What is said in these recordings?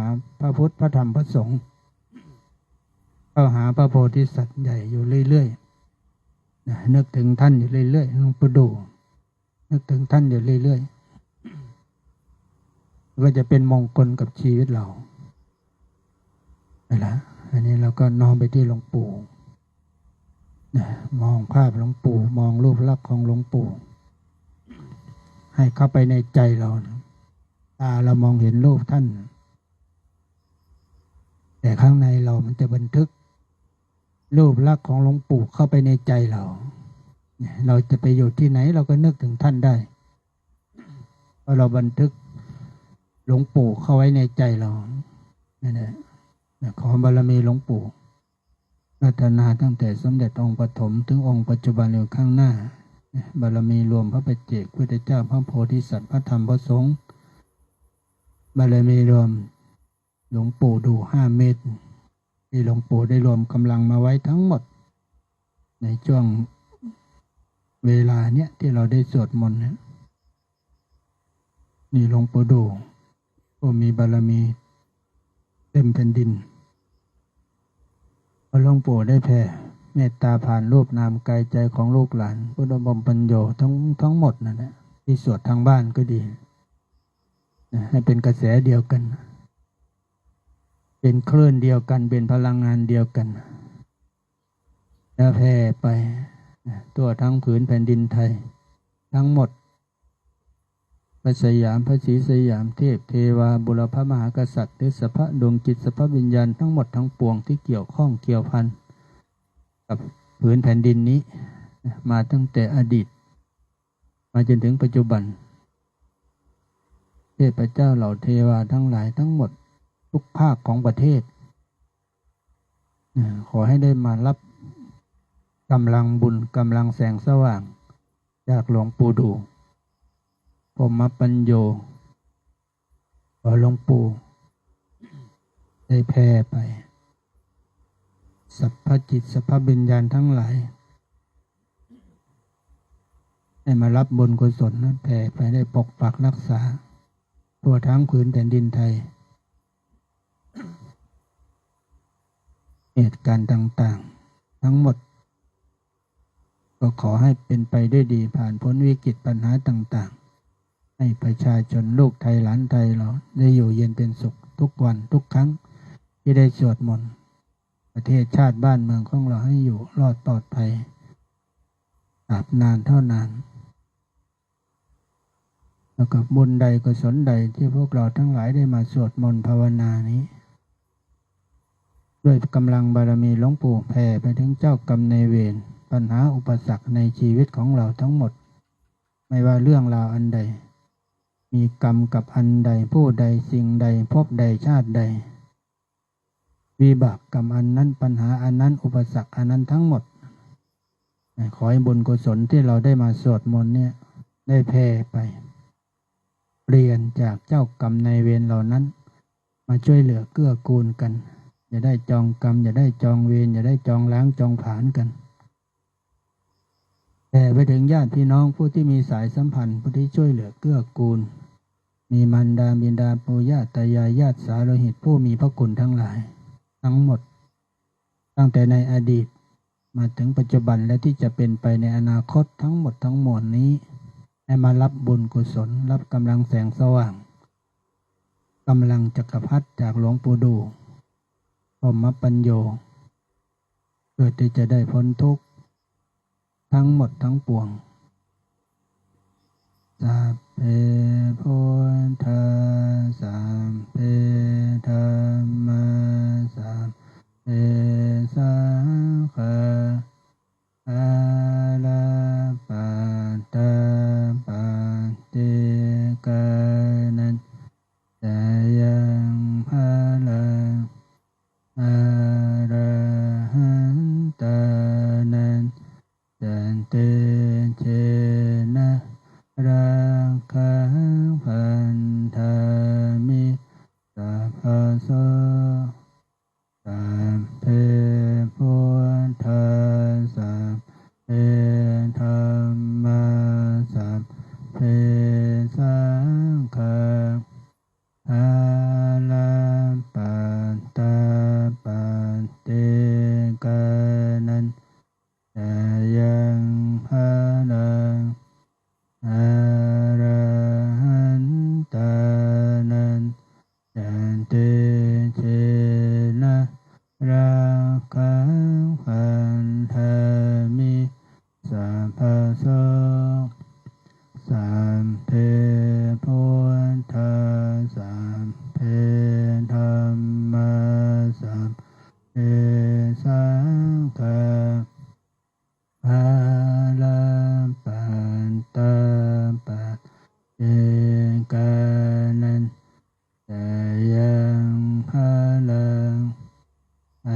าพระพุทธพระธรรมพระสงฆ์เข้าหาพระโพธิสัตว์ใหญ่อยู่เรื่อยๆนะนึกถึงท่านอยู่เรื่อยๆหลวงปู่ดูนึกถึงท่านอยู่เรื่อยๆก็จะเป็นมงคลกับชีวิตเราไปละอันนี้เราก็น้อมไปที่หลวงปู่นะมองภาพหลวงปู่ มองรูปลักษณ์ของหลวงปู่ ให้เข้าไปในใจเรา ตาเรามองเห็นรูปท่าน แต่ข้างในเรามันจะบันทึก รูปลักษณ์ของหลวงปู่เข้าไปในใจเรา เราจะไปอยู่ที่ไหนเราก็นึกถึงท่านได้เพราะเราบันทึกหลวงปู่เข้าไว้ในใจเรานั่นแหละขอบารมีหลวงปู่รัตนาตั้งแต่สมเด็จองค์ปฐมถึงองค์ปัจจุบันอยู่ข้างหน้า บารมีรวมพระปัจเจกพุทธเจ้าพระโพธิสัตว์พระธรรมพระสงฆ์บารมีรวม หลวงปู่ดูห้าเมตร ที่หลวงปู่ได้รวมกำลังมาไว้ทั้งหมด ในช่วงเวลาเนี้ยที่เราได้สวดมนต์เนี่ยนี่หลวงปู่ดูก็มีบารมีเต็มแผ่นดินพระหลวงปู่ได้แผ่เมตตาผ่านรูปนามกายใจของลูกหลานพุทธบมปัญโยทั้งทั้งหมดนั่นแหละที่สวดทางบ้านก็ดีนะให้เป็นกระแสเดียวกัน เป็นคลื่นเดียวกัน เป็นพลังงานเดียวกันแล้วแผ่ไปตัวทั้งผืนแผ่นดินไทย ทั้งหมดพระสยามพระศรีสยามเทพเทวาบุรพมหากษัตริย์หรือสภะดวงจิตสภะวิญญาณทั้งหมดทั้งปวงที่เกี่ยวข้องเกี่ยวพันกับผืนแผ่นดินนี้ มาตั้งแต่อดีต มาจนถึงปัจจุบัน เทพเจ้าเหล่าเทวาทั้งหลายทั้งหมด ทุกภาคของประเทศ ขอให้ได้มารับกำลังบุญกำลังแสงสว่าง จากหลวงปู่ดูพมปัญโยขอหลวงปู่ได้แพ่ไป สัพพจิตสัพพบิญญาณทั้งหลาย ให้มารับบุญกุศลนั้นแผ่ไปได้ปกปักรักษาทั่วทั้งพื้นแผ่นดินไทย เหตุการณ์ต่าง ๆ ทั้งหมด ก็ขอให้เป็นไปด้วยดีผ่านพ้นวิกฤตปัญหาต่าง ๆ ให้ประชาชนลูกไทยหลานไทยเราได้อยู่เย็นเป็นสุขทุกวันทุกครั้งที่ได้สวดมนต์ประเทศชาติบ้านเมืองของเราให้อยู่รอดปลอดภัยตราบนานเท่านานแล้วก็บุญใดกุศลใดที่พวกเราทั้งหลายได้มาสวดมนต์ภาวนานี้ ด้วยกำลังบารมีหลวงปู่แผ่ไปถึงเจ้ากรรมในเวรปัญหาอุปสรรคในชีวิตของเราทั้งหมด ไม่ว่าเรื่องราวอันใด มีกรรมกับอันใดผู้ใดสิ่งใดพบใดชาติใด วิบากกรรมอันนั้นปัญหาอันนั้นอุปสรรคอันนั้นทั้งหมด ขอให้บุญกุศลที่เราได้มาสวดมนต์เนี่ยได้แผ่ไป เปลี่ยนจากเจ้ากรรมในเวรเหล่านั้น มาช่วยเหลือเกื้อกูลกัน อย่าได้จองกรรม อย่าได้จองเวรอย่าได้จองล้างจองผานกัน แต่ไปถึงญาติพี่น้องผู้ที่มีสายสัมพันธ์ผู้ที่ช่วยเหลือเกื้อกูล มีมันดาบินดาปูญาตายายญาติสาโลหิตผู้มีพระคุณทั้งหลาย ทั้งหมด ตั้งแต่ในอดีต มาถึงปัจจุบันและที่จะเป็นไปในอนาคตทั้งหมดทั้งมวลนี้ ให้มารับบุญกุศลรับกำลังแสงสว่างกำลังจักรพรรดิจากหลวงปู่ดู พรหมปัญโยเพื่อที่จะได้พ้นทุกข์ ทั้งหมดทั้งปวงสัพ อ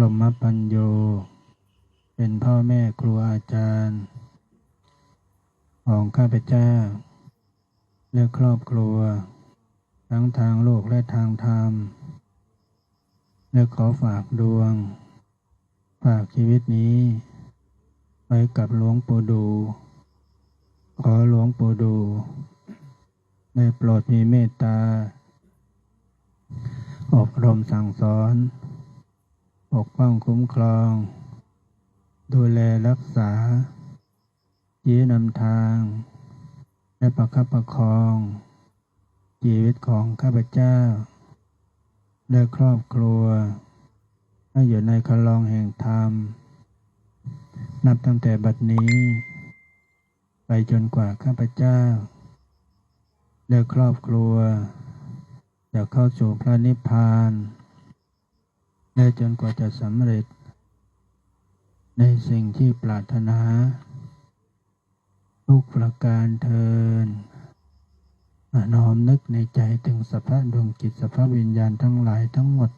ลมมปัญโย เป็นพ่อแม่ครูอาจารย์ ของข้าพเจ้า และครอบครัว ทั้งทางโลกและทางธรรม และขอฝากดวง ฝากชีวิตนี้ ไว้กับหลวงปู่ดู ขอหลวงปู่ดูได้โปรดมีเมตตา อบรมสั่งสอน ปกป้องคุ้มครอง ดูแลรักษาชี้นำทาง และประคับประคอง ชีวิตของข้าพเจ้า และครอบครัว ให้อยู่ในคลองแห่งธรรม นับตั้งแต่บัดนี้ ไปจนกว่าข้าพเจ้า และครอบครัว จะเข้าสู่พระนิพพาน และจนกว่าจะสำเร็จ ในสิ่งที่ปรารถนา ทุกประการเทินน้อมนึกในใจถึงสภาพดวงจิตสภาพวิญญาณทั้งหลายทั้งหมด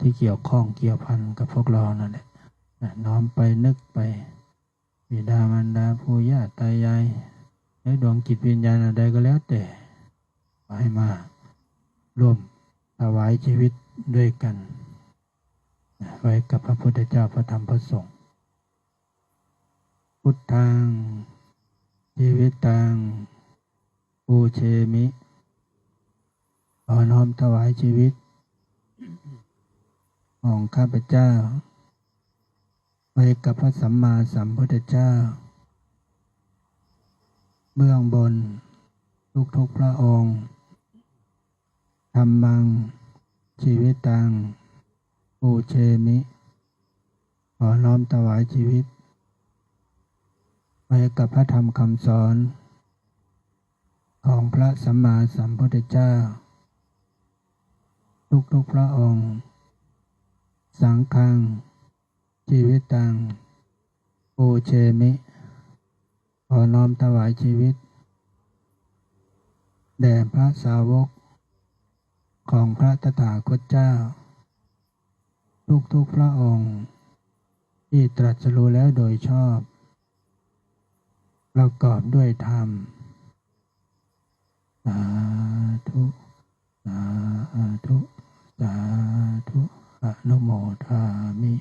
ที่เกี่ยวข้องเกี่ยวพันกับพวกเรานั่นแหละน้อมไปนึกไปบิดามารดาผู้ย่าตายายและดวงจิตวิญญาณอะไรก็แล้วแต่ให้มาร่วมถวายชีวิตด้วยกัน ไว้กับพระพุทธเจ้าพระธรรมพระสงฆ์พุทธังชีวิตังปูเชมิขอน้อมถวายชีวิต ของข้าพเจ้า ไว้กับพระสัมมาสัมพุทธเจ้า เบื้องบนทุกทุกพระองค์ธรรมัง ชีวิตตัง ปูเชมิ ขอน้อมถวายชีวิตไว้กับพระธรรมคำสอน ของพระสัมมาสัมพุทธเจ้า ทุกๆพระองค์ สังฆัง ชีวิตตังปูเชมิ ขอน้อมถวายชีวิต แด่พระสาวกของพระตถาคตเจ้า ทุกๆพระองค์ ที่ตรัสรู้แล้วโดยชอบ ประกอบด้วยธรรมสาธุสาธุสาธุอนุโมทามิ